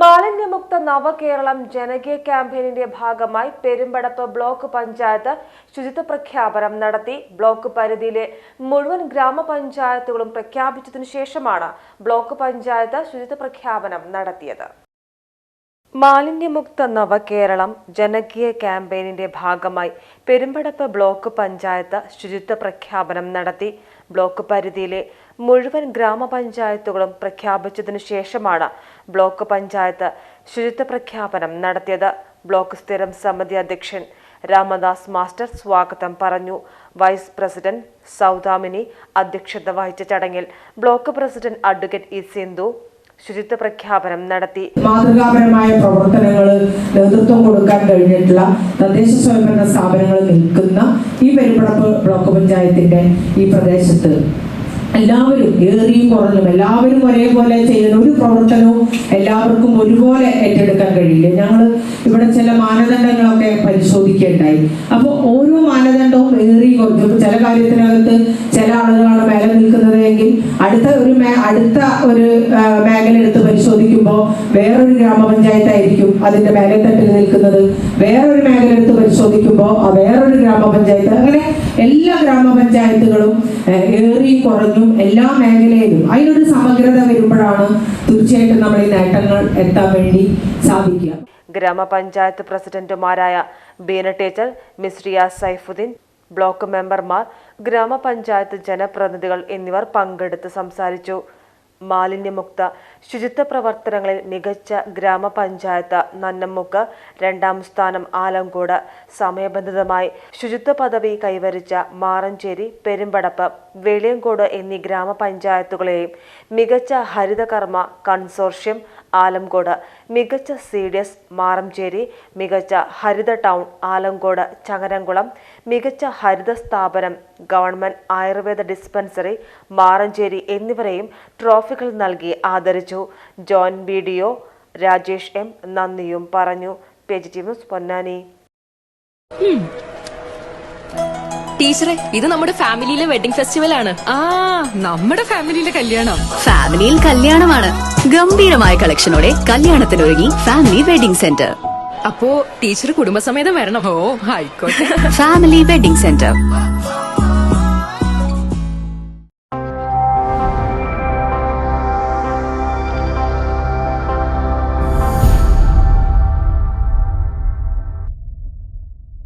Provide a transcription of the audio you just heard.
മാലിന്യമുക്ത നവകേരളം ജനകീയ ക്യാമ്പയിനിന്റെ ഭാഗമായി പെരുമ്പടപ്പ് ബ്ലോക്ക് പഞ്ചായത്ത് ശുചിത്വ പ്രഖ്യാപനം നടത്തി. ബ്ലോക്ക് പരിധിയിലെ മുഴുവൻ ഗ്രാമപഞ്ചായത്തുകളും പ്രഖ്യാപിച്ചതിനു ശേഷമാണ് ബ്ലോക്ക് പഞ്ചായത്ത് ശുചിത്വ പ്രഖ്യാപനം നടത്തിയത്. മാലിന്യമുക്ത നവകേരളം ജനകീയ ക്യാമ്പയിനിന്റെ ഭാഗമായി പെരുമ്പടപ്പ് ബ്ലോക്ക് പഞ്ചായത്ത് ശുചിത്വ പ്രഖ്യാപനം നടത്തി. ബ്ലോക്ക് പരിധിയിലെ മുഴുവൻ ഗ്രാമപഞ്ചായത്തുകളും പ്രഖ്യാപിച്ചതിനു ശേഷമാണ് ബ്ലോക്ക് പഞ്ചായത്ത് ശുചിത്വ പ്രഖ്യാപനം നടത്തിയത്. ബ്ലോക്ക് സ്ഥിരം സമിതി അധ്യക്ഷൻ രാമദാസ് മാസ്റ്റർ സ്വാഗതം പറഞ്ഞു. വൈസ് പ്രസിഡന്റ് സൗദാമിനി അധ്യക്ഷത വഹിച്ച ചടങ്ങിൽ block president advocate E Sindhu ശുചിത്വ പ്രഖ്യാപനം നടത്തി. മാതൃകാപരമായ പ്രവർത്തനങ്ങൾ നേതൃത്വം കൊടുക്കാൻ കഴിഞ്ഞിട്ടുള്ള തദ്ദേശ സ്വയംഭരണ സ്ഥാപനങ്ങൾ നിൽക്കുന്ന ഈ പെരുമ്പടപ്പ് ബ്ലോക്ക് പഞ്ചായത്തിന്റെ ഈ പ്രദേശത്ത് എല്ലാവരും ഏറിയും കുറഞ്ഞും എല്ലാവരും ഒരേപോലെ ചെയ്യുന്ന ഒരു പ്രവർത്തനവും എല്ലാവർക്കും ഒരുപോലെ ഏറ്റെടുക്കാൻ കഴിയില്ല. ഞങ്ങൾ ഇവിടെ ചില മാനദണ്ഡങ്ങളൊക്കെ പരിശോധിക്കേണ്ടായി. അപ്പോൾ ഓരോ മാനദണ്ഡവും ഏറിയും കുറഞ്ഞു. ചില കാര്യത്തിനകത്ത് ചില ആളുകളാണ് മേലെ നിൽക്കുന്നത് എങ്കിൽ അടുത്ത ഒരു അടുത്ത ഒരു മേഖല എടുത്ത് പരിശോധിക്കുമ്പോൾ വേറൊരു ഗ്രാമപഞ്ചായത്തായിരിക്കും അതിന്റെ മേലെ തട്ടിൽ നിൽക്കുന്നത്. വേറൊരു മേഖല എടുത്ത് പരിശോധിക്കുമ്പോൾ വേറൊരു ഗ്രാമപഞ്ചായത്ത് അങ്ങനെ എല്ലാ ഗ്രാമപഞ്ചായത്തുകളും ഏറി കുറഞ്ഞും എല്ലാ മേഖലയിലും അതിനൊരു സമഗ്രത വരുമ്പോഴാണ് തീർച്ചയായിട്ടും നമ്മൾ ഈ നേട്ടങ്ങൾ എത്താൻ വേണ്ടി സാധിക്കുക. ഗ്രാമപഞ്ചായത്ത് പ്രസിഡന്റുമാരായ ബീന ടീച്ചർ മിസ്രിയ സൈഫുദ്ദീൻ ബ്ലോക്ക് മെമ്പർമാർ ഗ്രാമപഞ്ചായത്ത് ജനപ്രതിനിധികൾ എന്നിവർ പങ്കെടുത്ത് സംസാരിച്ചു. മാലിന്യമുക്ത ശുചിത്വ പ്രവർത്തനങ്ങളിൽ മികച്ച ഗ്രാമപഞ്ചായത്ത് നന്നമ്മുക്ക് രണ്ടാം സ്ഥാനം ആലങ്കോട്. സമയബന്ധിതമായി ശുചിത്വ പദവി കൈവരിച്ച മാറഞ്ചേരി പെരുമ്പടപ്പ് വെളിയങ്കോട് എന്നീ ഗ്രാമപഞ്ചായത്തുകളെയും മികച്ച ഹരിതകർമ്മ കൺസോർഷ്യം ആലംകോട് മികച്ച സി ഡി എസ് മാറഞ്ചേരി മികച്ച ഹരിത ടൗൺ ആലങ്കോട് ചങ്ങരംകുളം മികച്ച ഹരിത സ്ഥാപനം ഗവൺമെന്റ് ആയുർവേദ ഡിസ്പെൻസറി മാറഞ്ചേരി എന്നിവരെയും ട്രോഫികൾ നൽകി ആദരിച്ചു. John B D O Rajesh M നന്ദിയും പറഞ്ഞു. പൊന്നാനി. ടീച്ചറെ ഇത് നമ്മുടെ ഫാമിലിയിലെ വെഡിങ് ഫെസ്റ്റിവൽ ആണ്. ആ നമ്മുടെ ഫാമിലിയിലെ കല്യാണം. ഫാമിലിയിൽ കല്യാണമാണ്. ഗംഭീരമായ കളക്ഷനോടെ കല്യാണത്തിനൊരുങ്ങി ഫാമിലി വെഡിംഗ് സെന്റർ. അപ്പോ ടീച്ചർ കുടുംബസമേതം വരണം? ഓ ആയിക്കോട്ടെ. Family wedding centre.